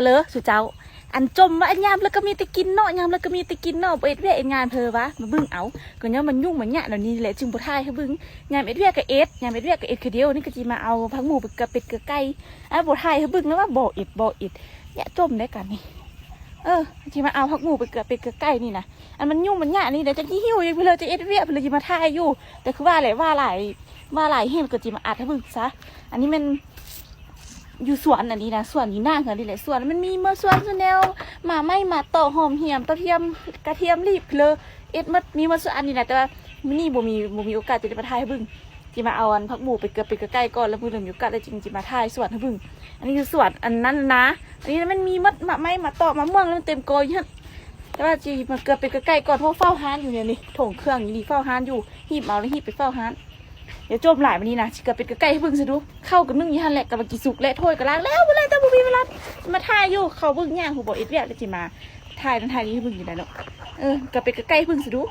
ะเลอสุเจ้า อันจมว่าอันยามแล้วก็มีแต่กินเนาะยามแล้วก็มีแต่กินเนาะเอ็ดเวียเอ็ดงานเพอวะมาเบิ่งเอาก็ยังมันยุ่งมันยะเหล่านี้แหละจึงบ่ทายให้เบิ่งยามเอ็ดเวียก็เอ็ดยามเอ็ดเวียก็เอ็ดคือเดียวนี่ก็สิมาเอาพักหมูไปกระเป็ดกระไก่อะบ่ทายให้เบิ่งแล้วว่าบ่เอ็ดบ่เอ็ดเนี่ยจมได้กันนี่เออสิมาเอาพักหมูไปเกลือเป็ดเกลือไก่นี่นะอันมันยุ่งมันยะนี่เดี๋ยวจะยี่หิวยังไปเลยจะเอ็ดเวียไปเลยจะมาทายอยู่ แต่คือว่าอะไรว่าหลายว่าหลายเห็นก็จะมาอัดให้มึงซะ อันนี้มัน อยู่สวนอันนี้นะสวนอยู่หน้าเหือนนี่แหละสวนมันมีเมื่อสวนสแนวหมาไม่หมาต่อหอมเหี่ยมตะเทียมกระเทียมรีบเลยเอ็ดมัดมีเมื่อสวนอันนี้นะแต่ว่ามื้อนี่บ่มีบ่มีโอกาสจะได้มาทายให้บึงจะมาเอาอันพักหมูไปเกือเป็ดเกลือไก่ก่อนแล้วมือเดิมมีโอกาสได้จริงจะมาทายสวนให้บึ้งอันนี้คือสวนอันนั้นนะอันนี้มันมีมัดหมาไม่หมาต่อมะม่วงแล้วมันเต็มกอยู่หั่นแต่ว่าจีมันเกือเป็ดเกลือไก่ก่อนเพราะเฝ้าฮานอยู่เนี่ยนี่ถงเครื่องอยู่นี่เฝ้าฮานอยู่หีบเอาแล้วหีบไปเฝ้าฮาน เดี๋ยวโจมหลายวันนี้นะสิเกิดเป็นกระไก่ให้เบิ่งซะดูเข้ากับนึ่งยี่หันแหละกับกิสุกและถ้วยกับล้างแล้วเมื่อไรแต่บุมีเวลามาถ่ายอยู่เขาเบิ่งย่างหูบอกเอ็ดเวียแล้วจิมาถ่ายนั้นถ่ายนี้ให้เบิ่งอยู่ได้เนาะเออกับเป็นกระไก่ให้เบิ่งซะดู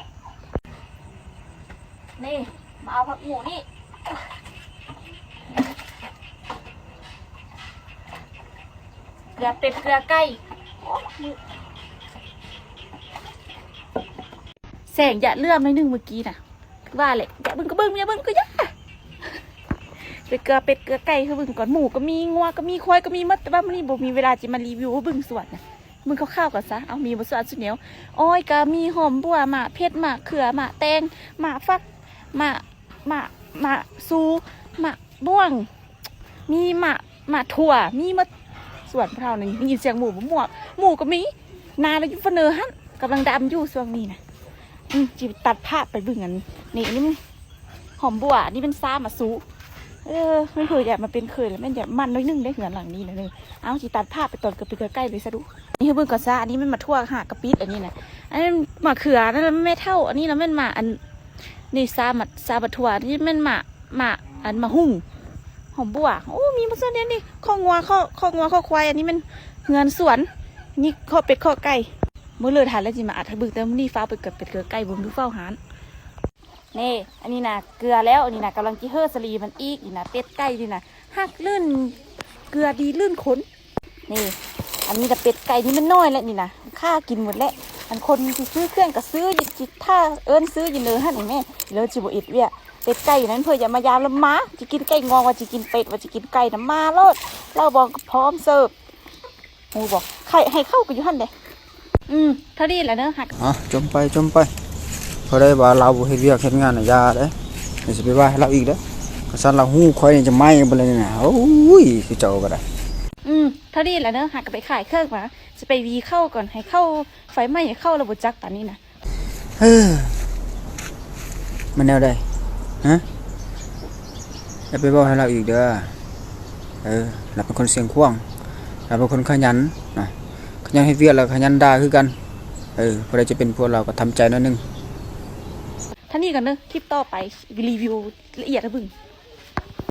นี่มาเอาผักหมูนี่เกลือเป็ดเกลือไก่แสงอย่าเลื่อมในอยหนึงเมื่อกี้น่ะว่าแหละอย่าเบิ่งก็เบิ่งอย่าเบิ่งก็อย่า ไปเกลือเป็ดเกลือไก่คือบิ่งก่อนหมูก็มีงัวก็มีควายก็มีหมดแต่ว่ามันนี่บ่มีเวลาจะมารีวิวว่าบิ่งสวนนะมึงคร่าวๆก่อนซะเอามีบสวนสุดเหนียวอ้อยก็มีหอมบัวหมาเพชรหมาเขือหมาแตงหมาฟักหมาหมาหมาซูหมากม่วง มีหมาหมาถั่วมีหมดสวนเรานี่ได้ยินเสียงหมูบ่หมวกหมูก็มีนาแล้วอยู่เฟนเนอร์หั่นกำลังดำอยู่ช่วงนี้นะจีตัดภาพไปบิ่งกันนี่นี่หอมบัวนี่เป็นซ้ามาซู เออไม่เคยอยากมาเป็นเคยแล้วแม่นอยากมันน้อยนึงได้เหมือนหลังนี้นะเลยเอาจีตัดภาพไปตอนกับไปใกล้ๆเลยซะดูนี่คือเบิ่งก่อนซะอันนี้มันมาทั่วหากระปิดอันนี้นะอันนี้มะเขือนั่นมันไม่เท่า อันนี้แล้วมันมาอันนี่ซามัดซาบัทั่วนี่มันมามาอันมาหุ่งหอมบัวโอ้มีมาส่วนเดียนี่ข้องัวข้อข้องัวข้อควายอันนี้มันเงินสวน นี่ข้อเป็ดข้อไก่เมื่อเลือทานแล้วจิมาอัดให้บึกแต่มื้อนี้ฟ้าไปเกิดเป็ดเกลือไก่บ่มดูเฝ้าหาน นี่ อันนี้นะเกลือแล้ว อันนี้นะกำลังจิเฮอสลีมันอีกนี่นะเป็ดไก่นี่นะหักลื่นเกลือดีลื่นขนนี่ อันนี้นะเป็ดไก่นี่มันน้อยแล้วนี่นะค่ากินหมดแล้วอันคนที่ซื้อเครื่องก็ซื้อยิจิถ้าเอิ้นซื้อยินเลยฮะนี่แม่แล้วจิบ่อิดเวียเป็ดไก่อยู่นั้นเพื่ออย่ามายามละมาจะกินไก่งวงว่าจะกินเป็ดว่าจะกินไก่น้ำมาโลดเราบอกพร้อมเสิร์ฟหมูบอกใครให้เข้าไปอยู่หั่นเด้อืมเท่านี้แหละเนอะหักอะจมไปจมไป พอได้ว่าเราบ่เฮ็ดเวียกเฮ็ดงานน่ะอยาเด้เดี๋ยวสิไปว่าให้เราอีกเด้อกระสันเราหู้ข่อยนี่จะไหม้บ่เลยนี่นะโอ้ยคือเจ้าก็ได้อืมเท่านี้แหละเนอะหักกลับไปขายเครื่องมาจะไปวีเข้าก่อนให้เข้าไฟไหม้ให้เข้าระบบจักรป่านนี้นะเฮ้อมันแนวใดฮะอย่าไปบอกให้เราอีกเด้อเออเราเป็นคนเสียงขว้างเราเป็นคนขยันนะขยันเฮ็ดเวียกแล้วขยันด่าคือกันเออพอได้จะเป็นพวกเราก็ทำใจหนิดนึง ท่านี้กันเนอะคลิปต่อไปรีวิวละเอียดนะบึง